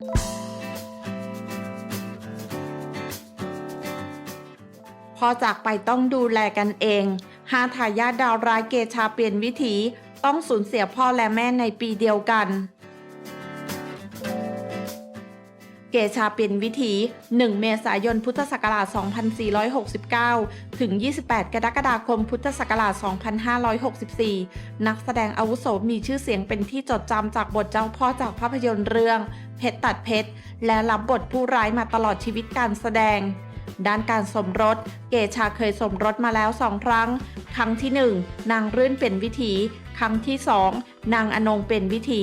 พอจากไปต้องดูแลกันเองหาทายาทดาวร้ายเกชาเปลี่ยนวิถีต้องสูญเสียพ่อและแม่ในปีเดียวกัน เกชาเปลี่ยนวิถี 1 เมษายน พุทธศักราช 2469 ถึง 28 กรกฎาคม พุทธศักราช 2564 นักแสดงอาวุโสมีชื่อเสียงเป็นที่จดจำจากบทเจ้าพ่อจากภาพยนตร์เรื่อง เพชรตัดเพชร และรับบทผู้ร้ายมาตลอดชีวิตการแสดง ด้านการสมรส เกชาเคยสมรสมาแล้วสองครั้ง ครั้งที่ 1 นางรื่นเป็นวิถี ครั้งที่ 2 นางอนงเป็นวิถี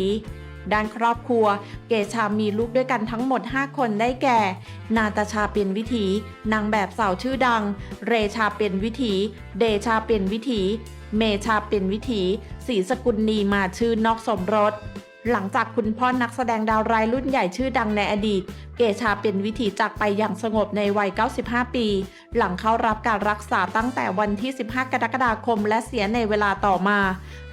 ด้านครอบครัว เกชามีลูกด้วยกันทั้งหมด 5 คนได้แก่ นาตาชาเปลี่ยนวิถี นางแบบสาวชื่อดัง เรชาเปลี่ยนวิถี เดชาเปลี่ยนวิถี เมชาเปลี่ยนวิถีศรีสกุลนีมาชื่อนอกสมรส หลังจากคุณพ่อนักแสดงดาวร้ายรุ่นใหญ่ชื่อดังในอดีต เกชาเป็นวิถีจากไปอย่างสงบในวัย 95 ปี หลังเข้ารับการรักษาตั้งแต่วันที่ 15 กรกฎาคม และเสียในเวลาต่อมา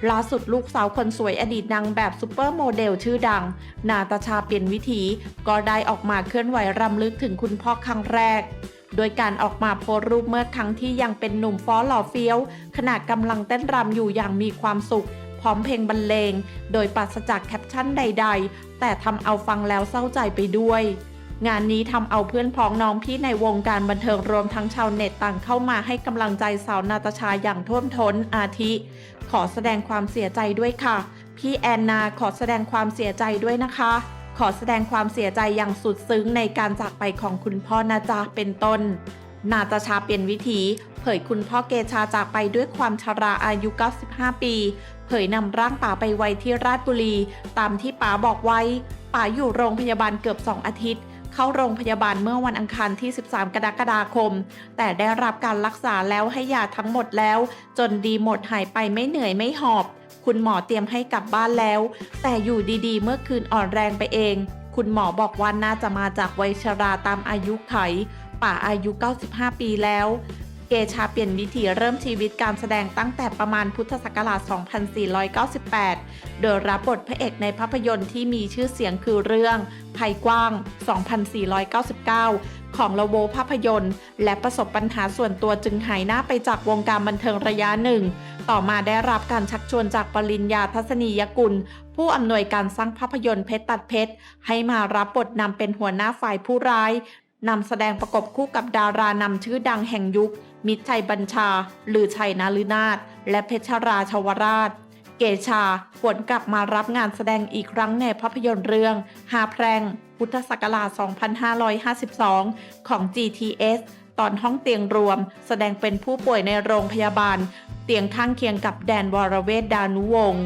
ล่าสุดลูกสาวคนสวยอดีตนางแบบซูเปอร์โมเดลชื่อดัง นาตาชาเปลี่ยนวิถีก็ได้ออกมาเคลื่อนไหวรำลึกถึงคุณพ่อครั้งแรกโดยการออกมาโพสรูปเมื่อครั้งที่ยังเป็นหนุ่มฟ้อหล่อเฟี้ยว ขณะกำลังเต้นรำอยู่อย่างมีความสุข พร้อมเพลงบรรเลง โดยปราศจากแคปชั่นใด ๆ แต่ทำเอาฟังแล้วเศร้าใจไปด้วย งานนี้ทำเอาเพื่อนพ้องน้องพี่ในวงการบันเทิงรวมทั้งชาวเน็ตต่างเข้ามาให้กำลังใจสาวนาตาชาอย่างท่วมท้นอาทิ ขอแสดงความเสียใจด้วยค่ะ พี่แอนนาขอแสดงความเสียใจด้วยนะคะ ขอแสดงความเสียใจอย่างสุดซึ้งในการจากไปของคุณพ่อนาจาเป็นต้น นาตาชาเปลี่ยนวิถี เผยคุณพ่อเกชาจากไปด้วยความชราอายุ 95 ปี เผยนำร่างป๋าไปไว้ที่ราชบุรี ตามที่ป๋าบอกไว้ ป๋าอยู่โรงพยาบาลเกือบ 2 อาทิตย์ เข้าโรงพยาบาลเมื่อวันอังคารที่ 13 กรกฎาคม แต่ได้รับการรักษาแล้วให้ยาทั้งหมดแล้ว จนดีหมดหายไปไม่เหนื่อยไม่หอบ คุณหมอเตรียมให้กลับบ้านแล้ว แต่อยู่ดีๆ เมื่อคืนอ่อนแรงไปเอง คุณหมอบอกว่าน่าจะมาจากวัยชราตามอายุไข ป่าอายุ 95 ปีแล้ว เกชาเปลี่ยนวิถีเริ่มชีวิตการแสดงตั้งแต่ประมาณพุทธศักราช 2498 โดยรับบทพระเอกในภาพยนตร์ที่มีชื่อเสียงคือเรื่องภัยกว้าง 2499ของละโวภาพยนตร์ และประสบปัญหาส่วนตัวจึงหายหน้าไปจากวงการบันเทิงระยะหนึ่ง ต่อมาได้รับการชักชวนจากปริญญาทัศนียกุล ผู้อำนวยการสร้างภาพยนตร์เพชรตัดเพชร ให้มารับบทนำเป็นหัวหน้าฝ่ายผู้ร้าย นำแสดงประกบคู่กับดารานำชื่อดังแห่งยุค มิตรชัยบัญชาลือชัยนาลืนาถและเพชรราชวราช เกชาหวนกลับมารับงานแสดงอีกครั้งในภาพยนตร์เรื่องหาแพรงพุทธศักราช 2552 ของ GTS ตอนห้องเตียงรวม แสดงเป็นผู้ป่วยในโรงพยาบาล เตียงข้างเคียงกับแดนวรเวทดานุวงศ์